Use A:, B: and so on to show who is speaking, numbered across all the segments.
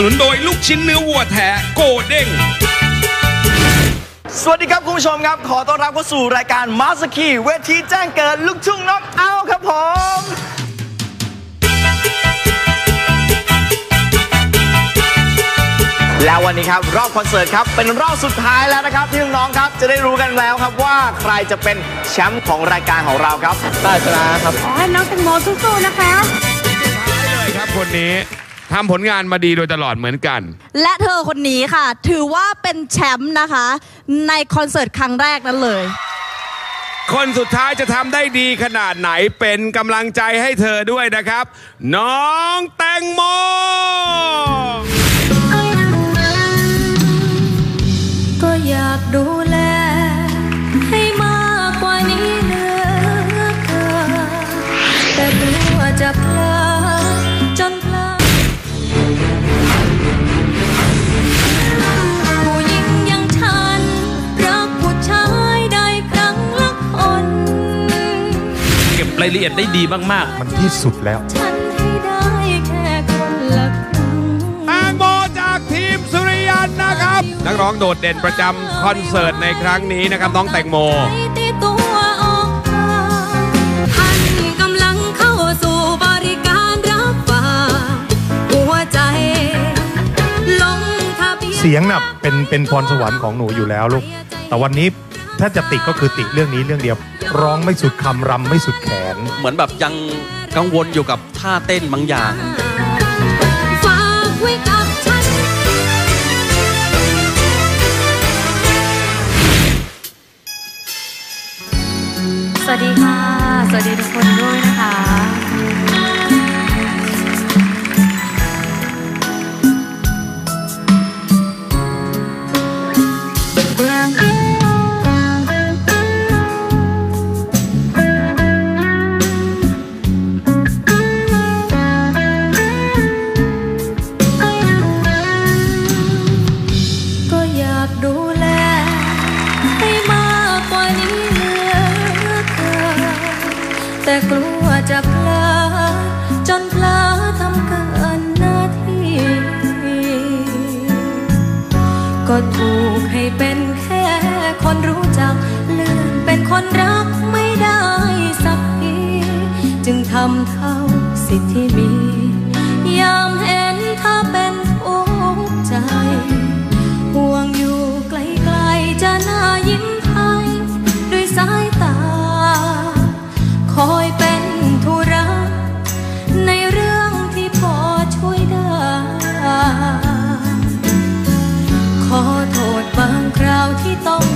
A: สนุนโดยลูกชิ้นเนื้อวัวแท้โกเด้ง
B: สวัสดีครับคุณผู้ชมครับ ขอต้อนรับเข้าสู่รายการมาสคีเวทีแจ้งเกิดลูกทุ่งน็อกเอาท์ครับผม แล้ววันนี้ครับรอบคอนเสิร์ตครับเป็นรอบสุดท้ายแล้วนะครับที่น้องๆครับจะได้รู้กันแล้วครับว่าใครจะเป็นแชมป์ของรายการของเราครับ ได้ชนะครับ
C: ขอให้น้องแตงโมสู้ๆนะคะ
A: เลยครับคนนี้ ทำผลงานมาดีโดยตลอดเหมือนกัน
D: และเธอคนนี้ค่ะ ถือว่าเป็นแชมป์นะคะ ในคอนเสิร์ตครั้งแรกนั้นเลย
A: คนสุดท้ายจะทำได้ดีขนาดไหนเป็นกำลังใจให้เธอด้วยนะครับ น้องแตงโม
C: ละเอียด
E: ได้ดีมากๆ
F: มันที่สุดแล้ว
C: ฉันให้ได้แค่คนละครั้ง
A: แตงโมจากทีมสุริยันนะครับ นักร้องโดดเด่นประจำคอนเสิร์ตในครั้งนี้นะครับน้องแตงโม
C: ตีตัวออกมาท่านกำลังเข้าสู่บริการรับฝากหัวใจลงทะเบียน
F: เสียงน่ะเป็นเป็นพรสวรรค์ของหนูอยู่แล้วลูก แต่วันนี้ถ้าจะติก็คือติเรื่องนี้เรื่องเดียว ร้องไม่สุดคำรำไม่สุดแขน
E: เหมือนแบบยังกังวลอยู่กับท่าเต้นบางอย่าง
C: ฝากไว้กับฉัน สวัสดีค่ะ สวัสดีทุกคนด้วยนะคะ ค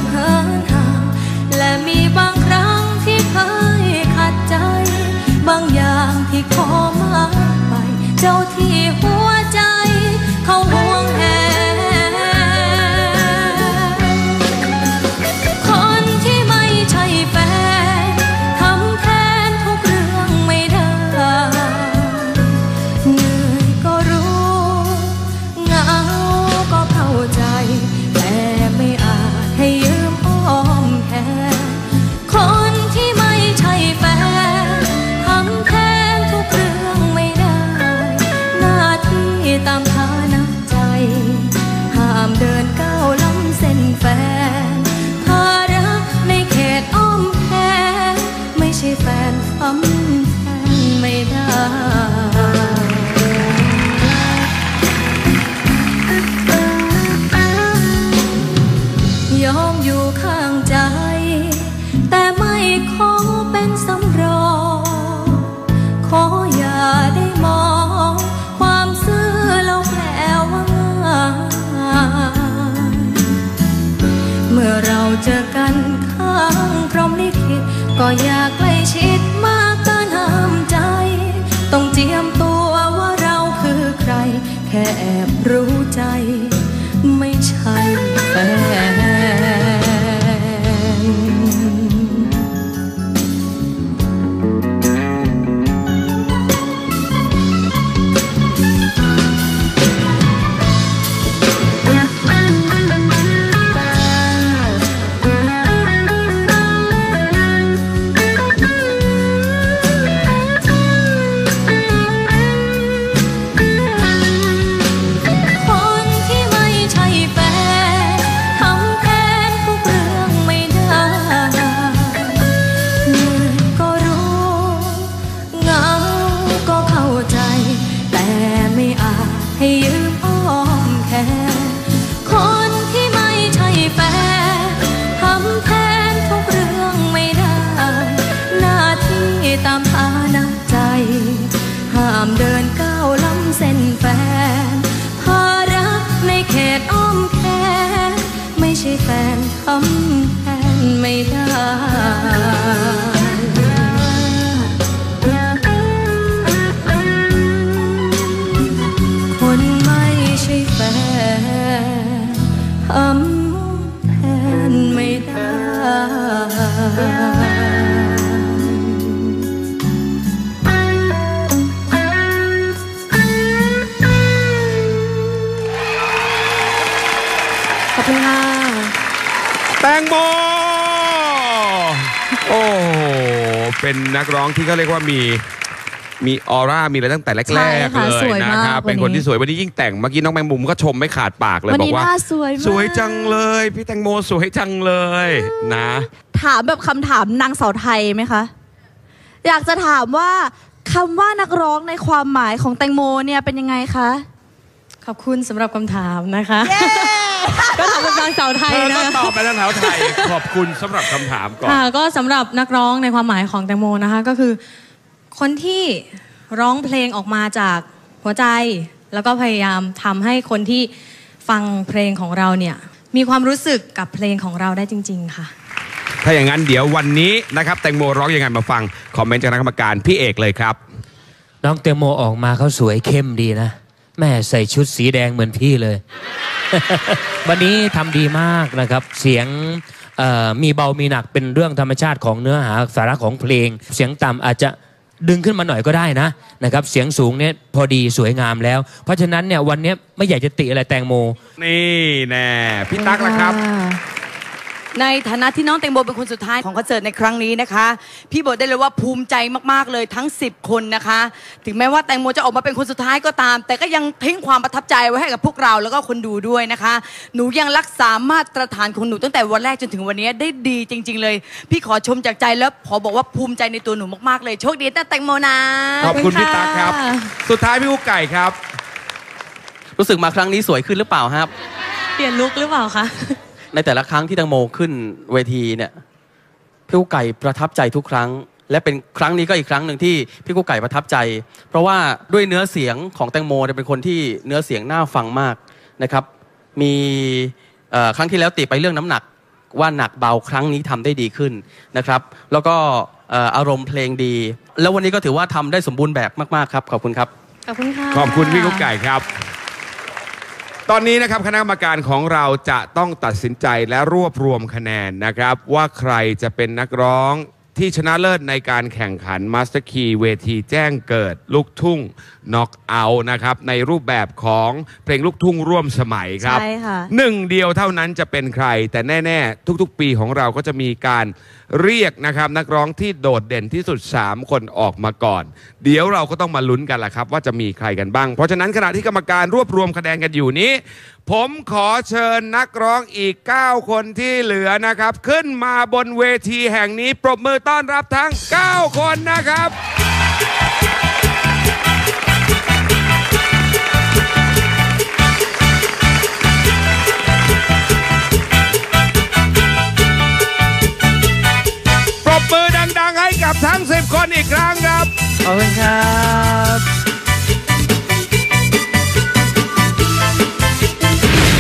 C: เจอกันข้างพร้อมลิขิตก็อยากใกล้ชิดมากเกินห้ามใจ ต้องเจียมตัวว่าเราคือใคร แค่แอบรู้ใจ ไม่ใช่แฟนำแทนไม่ได้ขอบคุณค่ะ
A: แตงโมโอ้โหเป็นนักร้องที่เขาเรียกว่ามี มีออร่ามีอะไรตั้งแต่
D: ใช่
A: แรกๆ
D: ค่ะ
A: เล
D: ส
A: ย
D: วย
A: นะ
D: มาก
A: ครับเป็นคน
D: วันนี้
A: ที่สวยวันนี้ยิ่งแต่งเมื่อกี้น้องแมงมุมก็ชมไม่ขาดปากเลย
D: วัน
A: บอ
D: นี้
A: กว่า
D: หน้าสวยมาก
A: สวยจังเลย พี่แตงโมสวยจังเลยนะ
D: ถามแบบคำถามนางสาวไทยไหมคะ อยากจะถามว่าคำว่านักร้องในความหมายของแตงโมเนี่ยเป็นยังไงคะ
C: ขอบคุณสำหรับคำถามนะคะ ก็ถามเป็นนางสาวไท
A: เธ
C: ย
A: อ
C: นะ
A: ก็ตอบไปแล้วแถวไทย ขอบคุณสำหรับคำถามก่อน
C: ค่ะก็สำหรับนักร้องในความหมายของแตงโมนะคะ ก็คือ คนที่ร้องเพลงออกมาจากหัวใจ แล้วก็พยายามทำให้คนที่ฟังเพลงของเราเนี่ยมีความรู้สึกกับเพลงของเราได้จริง ๆ ค่ะ
A: ถ้าอย่างนั้นเดี๋ยววันนี้นะครับแตงโมร้องยังไงมาฟัง คอมเมนต์จากคณะกรรมการพี่เอกเลยครับ
E: น้องเตงโมออกมาเขาสวยเข้มดีนะ แม่ใส่ชุดสีแดงเหมือนพี่เลย วันนี้ทำดีมากนะครับ เสียงเอ่อมีเบามีหนักเป็นเรื่องธรรมชาติของเนื้อหาสาระของเพลง เสียงต่ำอาจจะ ดึงขึ้นมาหน่อยก็ได้นะนะครับเสียงสูงเนี่ยพอดีสวยงามแล้ว เพราะฉะนั้นเนี่ยวันนี้ไม่อยากจะติอะไรแตงโม
A: นี่แน่พี่ตั๊กละครับ
G: ในฐานะที่น้องแตงโมเป็นคนสุดท้ายของคอนเสิร์ตในครั้งนี้นะคะ พี่บอกได้เลยว่าภูมิใจมากๆเลยทั้ง 10 คนนะคะ ถึงแม้ว่าแตงโมจะออกมาเป็นคนสุดท้ายก็ตาม แต่ก็ยังทิ้งความประทับใจไว้ให้กับพวกเราแล้วก็คนดูด้วยนะคะ หนูยังรักษามาตรฐานของหนูตั้งแต่วันแรกจนถึงวันนี้ได้ดีจริง ๆ เลย พี่ขอชมจากใจแล้วขอบอกว่าภูมิใจในตัวหนูมากๆเลยโชคดีนะแตงโมนะ
A: ขอบคุณพี่ตั๊กครับ สุดท้ายพี่กุ๊กไก่ครับ
B: รู้สึกมาครั้งนี้สวยขึ้นหรือเปล่าครับ
C: เปลี่ยนลุคหรือเปล่าคะ
B: ในแต่ละครั้งที่แตังโมขึ้นเวทีเนี่ยพี่กุ๊กไก่ประทับใจทุกครั้ง และเป็นครั้งนี้ก็อีกครั้งหนึ่งที่พี่กุ๊กไก่ประทับใจ เพราะว่าด้วยเนื้อเสียงของแตงโมเนี่ยเป็นคนที่เนื้อเสียงน่าฟังมากนะครับ มีเอ่อครั้งที่แล้วติไปเรื่องน้ำหนักว่าหนักเบาครั้งนี้ทำได้ดีขึ้นนะครับ แล้วก็เอ่ออารมณ์เพลงดี แล้ววันนี้ก็ถือว่าทำได้สมบูรณ์แบบมากๆครับขอบคุณครับ
C: ขอบคุณค่ะ
A: ขอบคุณพี่กุ๊กไก่ครับ ตอนนี้นะครับคณะกรรมการของเราจะต้องตัดสินใจและรวบรวมคะแนนนะครับ ว่าใครจะเป็นนักร้อง ที่ชนะเลิศในการแข่งขันมาสเตอร์คีเวทีแจ้งเกิด ลูกทุ่งน็อกเอาท์นะครับ ในรูปแบบของเพลงลูกทุ่งร่วมสมัยครับ
D: ใช่ค่ะ
A: หนึ่งเดียวเท่านั้นจะเป็นใคร แต่แน่ ๆ ทุกๆ ปีของเราก็จะมีการเรียกนะครับ นักร้องที่โดดเด่นที่สุด 3 คนออกมาก่อน เดี๋ยวเราก็ต้องมาลุ้นกันแหละครับ ว่าจะมีใครกันบ้าง เพราะฉะนั้นขณะที่กรรมการรวบรวมคะแนนกันอยู่นี้ผมขอเชิญนักร้องอีก 9 คนที่เหลือนะครับ ขึ้นมาบนเวทีแห่งนี้ ปรบมือต้อนรับทั้ง 9 คนนะครับ ปรบมือดังๆให้กับทั้ง 10 คนอีกครั้งครับ
B: ขอบคุณครับ